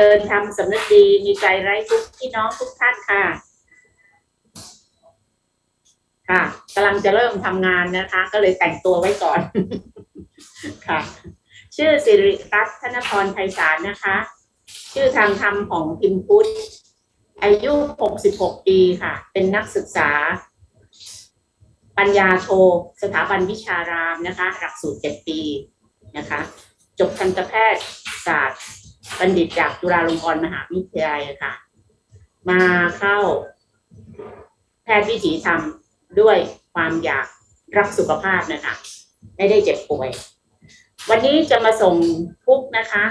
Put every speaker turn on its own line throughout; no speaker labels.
ริญทำสำนึกดีมีใจไร้ทุกข์พี่น้องทุกท่านค่ะ ค่ะกำลังจะเริ่มทำงานนะคะ ก็เลยแต่งตัวไว้ก่อน ค่ะ ชื่อสิริรัตน์ธนพรไพศาลนะคะ ชื่อทางธรรมของพิมพ์พุทธอายุ 66 ปีค่ะ เป็นนักศึกษา ปัญญาโท สถาบันวิชารามนะคะ หลักสูตร 7 ปีนะคะ จบทันตแพทยศาสตร์ บัณฑิตจากจุฬาลงกรณ์มหาวิทยาลัยค่ะ มาเข้า แพทย์วิถีธรรมด้วยความอยากรักสุขภาพนะคะไม่ได้เจ็บป่วย วันนี้จะมาส่งทุกนะคะ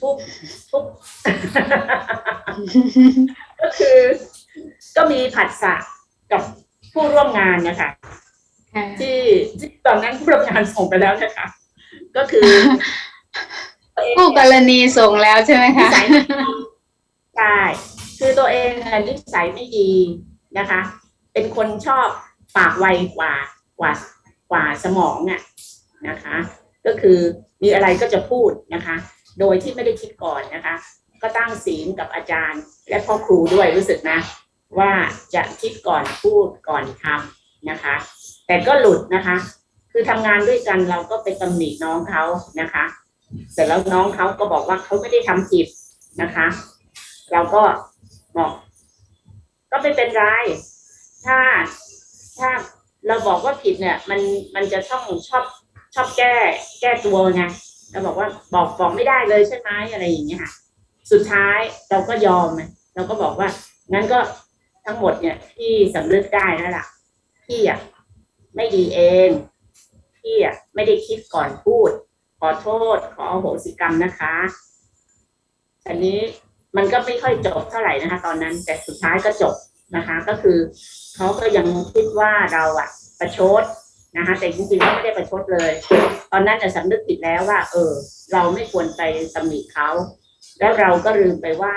ทุกทุกก็คือ ก็มีผัสสะกับผู้ร่วมงานนะคะ
ค่ะ
ที่ที่ตอนนั้นผู้ร่วมงานส่งไปแล้วนะคะ ก็คือ ตัวเอง
คู่กรณีส่งแล้วใช่ไหม
นิ
คะ
สัยไม่ดีใช่คือตัวเองน่ะนิสัยไม่ดีนะคะ เป็นคนชอบปากไวกว่ากว่ากว่าสมองอะนะคะ ก็คือมีอะไรก็จะพูดนะคะ โดยที่ไม่ได้คิดก่อนนะคะ ก็ตั้งศีลกับอาจารย์ และพ่อครูด้วยรู้สึกนะ ว่าจะคิดก่อนพูดก่อนทำนะคะ แต่ก็หลุดนะคะ คือทำงานด้วยกันเราก็ไปตำหนิน้องเขานะคะ เสร็จแล้วน้องเขาก็บอกว่าเขาไม่ได้ทำผิดนะคะ เราก็บอก ก็ไม่เป็นไร ถ้าถ้าเราบอกว่าผิดเนี่ย มันมันจะต้องชอบชอบแก้ แก้ตัวไงเราบอกว่าบอกบอกไม่ได้เลยใช่ไหมอะไรอย่างเงี้ยค่ะ สุดท้ายเราก็ยอมไงเราก็บอกว่างั้นก็ทั้งหมดเนี่ยพี่สำนึกได้แล้วล่ะพี่อะไม่ดีเอง พี่อะไม่ได้คิดก่อนพูด ขอโทษขออโหสิกรรมนะคะอันนี้มันก็ไม่ค่อยจบเท่าไหร่นะคะ ตอนนั้นแต่สุดท้ายก็จบนะคะ ก็คือเขาก็ยังคิดว่าเราอะประชดนะคะ แต่จริงๆเขาไม่ได้ประชดเลย ตอนนั้นจะสำนึกผิดแล้วว่า เออ เราไม่ควรไปตำหนิเขาแล้วเราก็ลืมไปว่า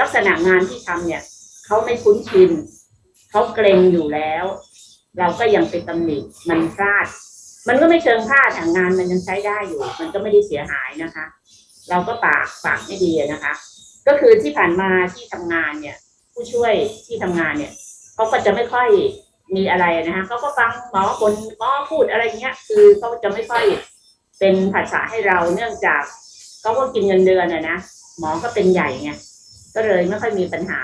ลักษณะงานที่ทำเนี่ยเขาไม่คุ้นชินเขาเกรงอยู่แล้ว เราก็ยังไปตำหนิมันพลาด มันก็ไม่เชิงพลาดอะงานมันยังใช้ได้อยู่ มันก็ไม่ได้เสียหายนะคะ เราก็ปากปากไม่ดีนะคะ ก็คือที่ผ่านมาที่ทำงานเนี่ย ผู้ช่วยที่ทำงานเนี่ยเขาก็จะไม่ค่อยมีอะไรนะคะเขาก็ฟังหมอคนหมอพูดอะไรเงี้ย คือเขาจะไม่ค่อยเป็นภาษาให้เราเนื่องจากเขาก็กินเงินเดือนอะนะหมอก็เป็นใหญ่ไงก็เลยไม่ค่อยมีปัญหา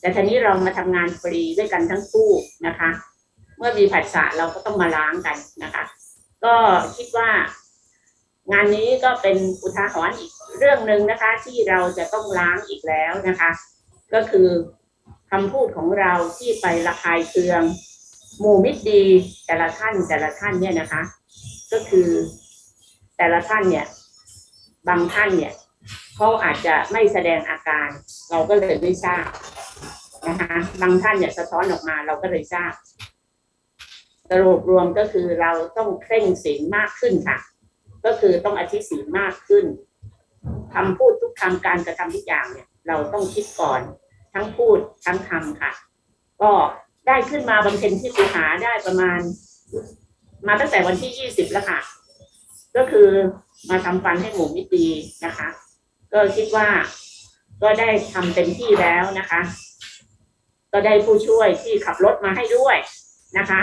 แต่ทีนี้เรามาทำงานฟรีด้วยกันทั้งคู่นะคะ เมื่อมีผัสสะเราก็ต้องมาล้างกันนะคะ ก็คิดว่า งานนี้ก็เป็นอุทาหรณ์อีกเรื่องหนึ่งนะคะ ที่เราจะต้องล้างอีกแล้วนะคะ ก็คือคำพูดของเราที่ไประคายเคืองหมู่มิตรดีแต่ละท่านแต่ละท่านเนี่ยนะคะ ก็คือแต่ละท่านเนี่ย บางท่านเนี่ยเขาอาจจะไม่แสดงอาการ เราก็เลยไม่ทราบนะคะบางท่านเนี่ยสะท้อนออกมาเราก็เลยทราบ สรุปรวมก็คือเราต้องเคร่งศีลมากขึ้นค่ะ ก็คือต้องอธิศีลมากขึ้นคำพูดทุกคำการกระทำทุกอย่างเนี่ย เราต้องคิดก่อน ทั้งพูดทั้งทำค่ะ ก็ได้ขึ้นมาบำเพ็ญที่สุหาได้ประมาณ มาตั้งแต่วันที่ยี่สิบแล้วค่ะ ก็คือมาทำฟันให้หมูมิตรีนะคะ ก็คิดว่าก็ได้ทำเต็มที่แล้วนะคะ ก็ได้ผู้ช่วยที่ขับรถมาให้ด้วย นะคะ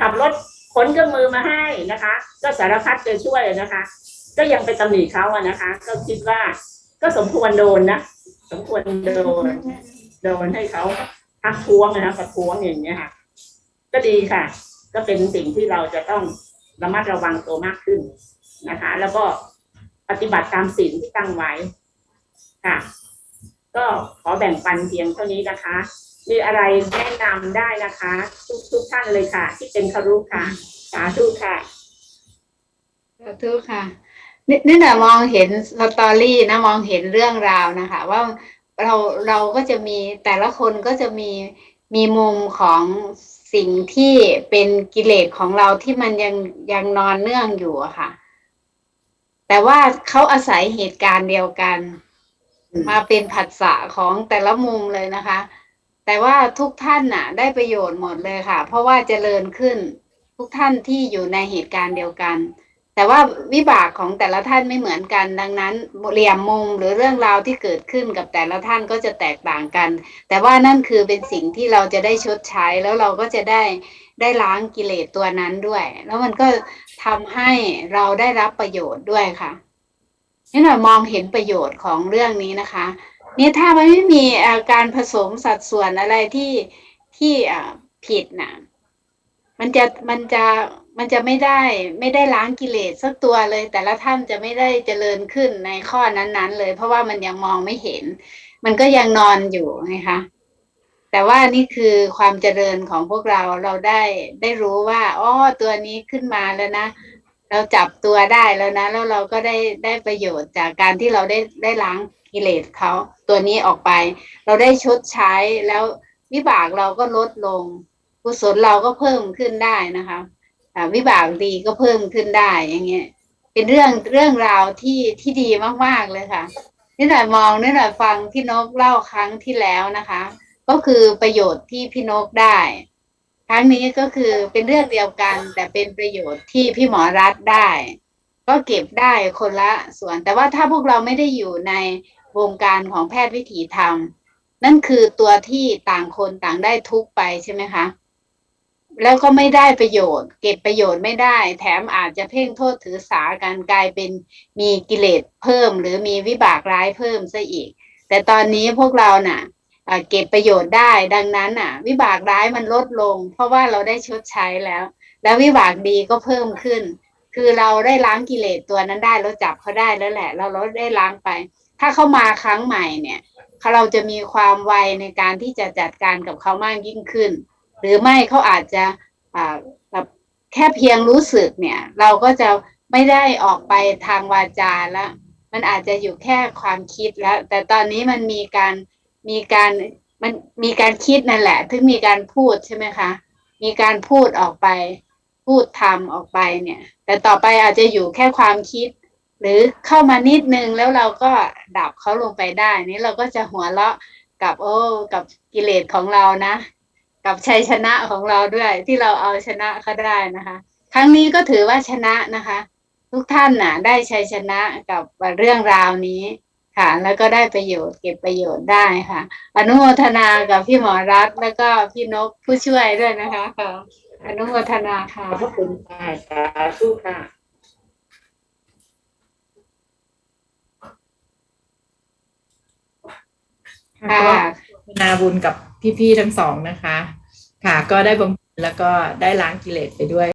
ขับรถขนเครื่องมือมาให้นะคะ ก็สารพัดจะช่วยนะคะ ก็ยังไปตำหนิเขาอะนะคะ ก็คิดว่า ก็สมควรโดนนะสมควรโดนโดนให้เขาทักท้วงนะประท้วงอย่างเงี้ยค่ะ ก็ดีค่ะ ก็เป็นสิ่งที่เราจะต้องระมัดระวังตัวมากขึ้นนะคะ แล้วก็ปฏิบัติตามสิ่งที่ตั้งไว้ค่ะ ก็ขอแบ่งปันเพียงเท่านี้นะคะ มีอะไรแนะนำได้นะคะ ทุกทุกท่านเลยค่ะ ที่เป็นคารุค่ะ สาธุค่ะ
ขอโทษค่ะนี่นี่นะมองเห็นสตอรี่นะมองเห็นเรื่องราวนะคะ ว่าเราเราก็จะมีแต่ละคนก็จะมีมีมุมของสิ่งที่เป็นกิเลสของเราที่มันยังยังนอนเนื่องอยู่อะค่ะ แต่ว่าเขาอาศัยเหตุการณ์เดียวกัน
ม
มาเป็นผัสสะของแต่ละมุมเลยนะคะ แต่ว่าทุกท่านน่ะ ได้ประโยชน์หมดเลยค่ะ เพราะว่าเจริญขึ้นทุกท่านที่อยู่ในเหตุการณ์เดียวกัน แต่ว่าวิบากของแต่ละท่านไม่เหมือนกัน ดังนั้นเหลี่ยมมุมหรือเรื่องราวที่เกิดขึ้นกับแต่ละท่านก็จะแตกต่างกัน แต่ว่านั่นคือเป็นสิ่งที่เราจะได้ชดใช้แล้วเราก็จะได้ได้ล้างกิเลสตัวนั้นด้วย แล้วมันก็ทำให้เราได้รับประโยชน์ด้วยค่ะนี่หน่อยมองเห็นประโยชน์ของเรื่องนี้นะคะ นี่ถ้ามันไม่มีการผสมสัดส่วนอะไรที่ที่ผิดนะมันจะมันจะมันจะไม่ได้ไม่ได้ล้างกิเลสสักตัวเลย แต่ละท่านจะไม่ได้เจริญขึ้นในข้อนั้น ๆ เลย เพราะว่ามันยังมองไม่เห็น มันก็ยังนอนอยู่ไงคะแต่ว่านี่คือความเจริญของพวกเราเราได้ได้รู้ว่าอ๋อตัวนี้ขึ้นมาแล้วนะ เราจับตัวได้แล้วนะ แล้วเราก็ได้ได้ประโยชน์จากการที่เราได้ได้ล้างกิเลสเขาตัวนี้ออกไป เราได้ชดใช้แล้ววิบากเราก็ลดลง กุศลเราก็เพิ่มขึ้นได้นะคะวิบากดีก็เพิ่มขึ้นได้อย่างเงี้ยเป็นเรื่องเรื่องราวที่ที่ดีมากๆเลยค่ะนี่หน่อยมองนี่หน่อยฟังพี่นกเล่าครั้งที่แล้วนะคะ ก็คือประโยชน์ที่พี่นกได้ ครั้งนี้ก็คือเป็นเรื่องเดียวกัน แต่เป็นประโยชน์ที่พี่หมอรัฐได้ ก็เก็บได้คนละส่วน แต่ว่าถ้าพวกเราไม่ได้อยู่ในวงการของแพทย์วิถีธรรม นั่นคือตัวที่ต่างคนต่างได้ทุกไปใช่ไหมคะ แล้วก็ไม่ได้ประโยชน์ เก็บประโยชน์ไม่ได้ แถมอาจจะเพ่งโทษถือสากันกลายเป็นมีกิเลสเพิ่ม หรือมีวิบากร้ายเพิ่มซะอีก แต่ตอนนี้พวกเราน่ะอ่า เก็บประโยชน์ได้ ดังนั้นน่ะ วิบากร้ายมันลดลง เพราะว่าเราได้ชดใช้แล้ว แล้ววิบากดีก็เพิ่มขึ้น คือเราได้ล้างกิเลสตัวนั้นได้เราจับเขาได้แล้วแหละ เราเราได้ล้างไป ถ้าเขามาครั้งใหม่เนี่ยเราจะมีความไวในการที่จะจัดการกับเขามากยิ่งขึ้น หรือไม่เขาอาจจะอ่าแบบแค่เพียงรู้สึกเนี่ย เราก็จะไม่ได้ออกไปทางวาจาแล้ว มันอาจจะอยู่แค่ความคิดแล้ว แต่ตอนนี้มันมีการ มีการมันมีการคิดนั่นแหละ ถึงมีการพูดใช่ไหมคะ มีการพูดออกไป พูดทำออกไปเนี่ย แต่ต่อไปอาจจะอยู่แค่ความคิด หรือเข้ามานิดนึงแล้วเราก็ดับเขาลงไปได้ นี่เราก็จะหัวเราะกับโอ้กับกิเลสของเรานะ กับชัยชนะของเราด้วยที่เราเอาชนะเขาได้นะคะ ครั้งนี้ก็ถือว่าชนะนะคะ ทุกท่านน่ะ ได้ชัยชนะกับเรื่องราวนี้ ค่ะ แล้วก็ได้ประโยชน์เก็บประโยชน์ได้ค่ะ อนุโมทนากับพี่หมอรัฐแล้วก็พี่นกผู้ช่วยด้วยนะคะค่ะอนุโมทนาค่ะ
ขอบพระคุณค่ะสาธุค่ะ
ค่ะ
ก็นาบุญกับพี่ๆทั้งสองนะคะ ค่ะ ก็ได้บำเพ็ญแล้วก็ได้ล้างกิเลสไปด้วย